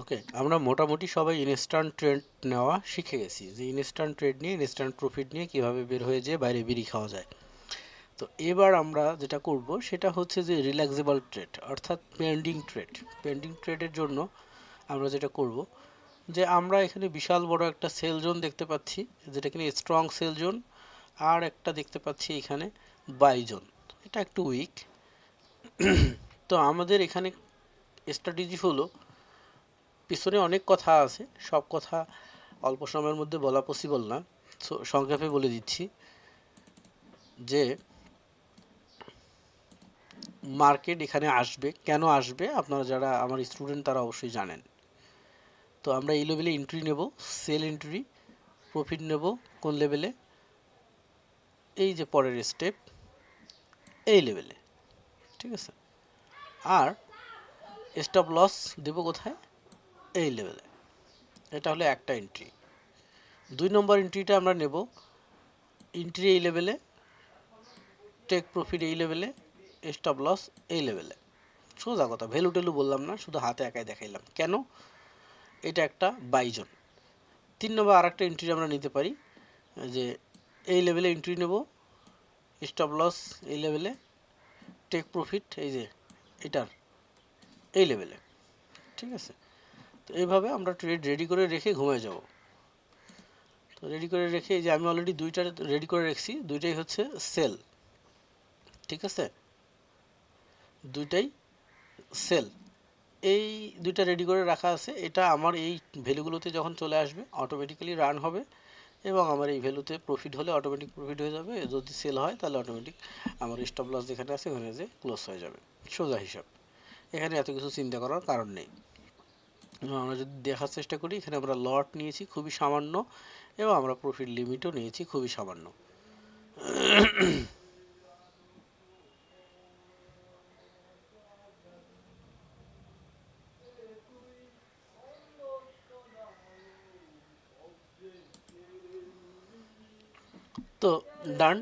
ওকে আমরা মোটামুটি সবাই ইনস্ট্যান্ট ট্রেড নেওয়া শিখে গেছি, যে ইনস্ট্যান্ট ট্রেড নিয়ে ইনস্ট্যান্ট প্রফিট নিয়ে কীভাবে বের হয়ে যেয়ে বাইরে বিড়ি খাওয়া যায়। তো এবার আমরা যেটা করব, সেটা হচ্ছে যে রিল্যাক্সেবল ট্রেড অর্থাৎ পেন্ডিং ট্রেড পেন্ডিং ট্রেডের জন্য আমরা যেটা করব, যে আমরা এখানে বিশাল বড় একটা সেল জোন দেখতে পাচ্ছি, যেটা কিনা স্ট্রং সেল জোন আর একটা দেখতে পাচ্ছি এখানে বাই জোন এটা একটু উইক তো আমাদের এখানে স্ট্র্যাটেজি হলো পিছনে অনেক কথা আছে। সব কথা অল্প সময়ের মধ্যে বলা পসিবল না। সংক্ষেপে বলে দিচ্ছি যে মার্কেট এখানে আসবে। কেন আসবে? আপনারা যারা আমার স্টুডেন্ট তারা অবশ্যই জানেন। তো আমরা এই লেভেলে এন্ট্রি নেব সেল এন্ট্রি প্রফিট নেব, কোন লেভেলে এই যে পরের স্টেপ এই লেভেলে ঠিক আছে? আর স্টপ লস দেব কোথায়? এই লেভেলে এটা হলো একটা এন্ট্রি দুই নম্বর এন্ট্রিটা আমরা নেব। এন্ট্রি এই লেভেলে টেক প্রফিট এই লেভেলে স্টপ লস এই লেভেলে সোজা কথা ভ্যালু টেলু বললাম না, শুধু হাতে একাই দেখাইলাম। কেন? এটা একটা বাইজন তিন নম্বর আর একটা এন্ট্রি আমরা নিতে পারি, যে এই লেভেলে এন্ট্রি নেব স্টপ লস এই লেভেলে টেক প্রফিট এই যে, এটার, এই লেভেলে ঠিক আছে? তো এইভাবে আমরা ট্রেড রেডি করে রেখে ঘুমিয়ে যাব। তো রেডি করে রেখে যে আমি অলরেডি দুইটা রেডি করে রেখেছি, দুইটাই হচ্ছে সেল ঠিক আছে? দুইটাই সেল এই দুইটা রেডি করে রাখা আছে, এটা আমার এই ভ্যালুগুলোতে যখন চলে আসবে অটোমেটিক্যালি রান হবে এবং আমার এই ভ্যালুতে প্রফিট হলে অটোমেটিক প্রফিট হয়ে যাবে, যদি সেল হয় তাহলে অটোমেটিক আমার স্টপ লস যেখানে আছে ওখানে যে ক্লোজ হয়ে যাবে, সোজা হিসাব। এখানে এত কিছু চিন্তা করার কারণ নেই। আমরা যদি দেখার চেষ্টা করি, এখানে আমরা লট নিয়েছি খুবই সামান্য এবং আমরা প্রফিট লিমিটও নিয়েছি খুবই সামান্য। তো ডান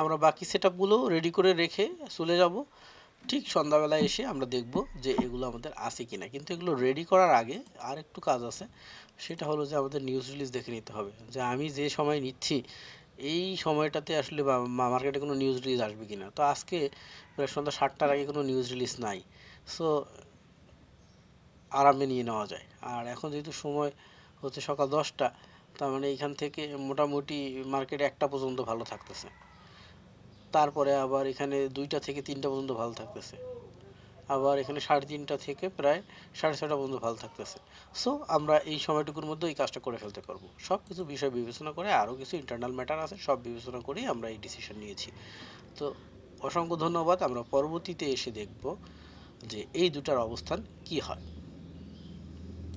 আমরা বাকি সেট রেডি করে রেখে চলে যাব। ঠিক সন্ধ্যাবেলায় এসে আমরা দেখব যে এগুলো আমাদের আছে কিনা। কিন্তু এগুলো রেডি করার আগে আর একটু কাজ আছে, সেটা হলো যে আমাদের নিউজ রিলিজ দেখে নিতে হবে। যে আমি যে সময় নিচ্ছি, এই সময়টাতে আসলে মার্কেটে কোনো নিউজ রিলিজ আসবে কিনা। তো আজকে প্রায় সন্ধ্যা সাতটার আগে কোনো নিউজ রিলিজ নাই। সো আরামে নিয়ে নেওয়া যায়। আর এখন যেহেতু সময় হচ্ছে সকাল দশটা, তার মানে এইখান থেকে মোটামুটি মার্কেটে একটা পর্যন্ত ভালো থাকতেছে। তারপরে আবার এখানে দুইটা থেকে তিনটা পর্যন্ত ভালো থাকতেছে। আবার এখানে সাড়ে তিনটা থেকে প্রায় সাড়ে ছটা পর্যন্ত ভালো থাকতেছে। সো আমরা এই সময়টুকুর মধ্যে এই কাজটা করে ফেলতে পারব। সব কিছু বিষয় বিবেচনা করে আরও কিছু ইন্টারনাল ম্যাটার আছে, সব বিবেচনা করেই আমরা এই ডিসিশন নিয়েছি। তো, অসংখ্য ধন্যবাদ। আমরা পরবর্তীতে এসে দেখব যে এই দুটার অবস্থান কি হয়।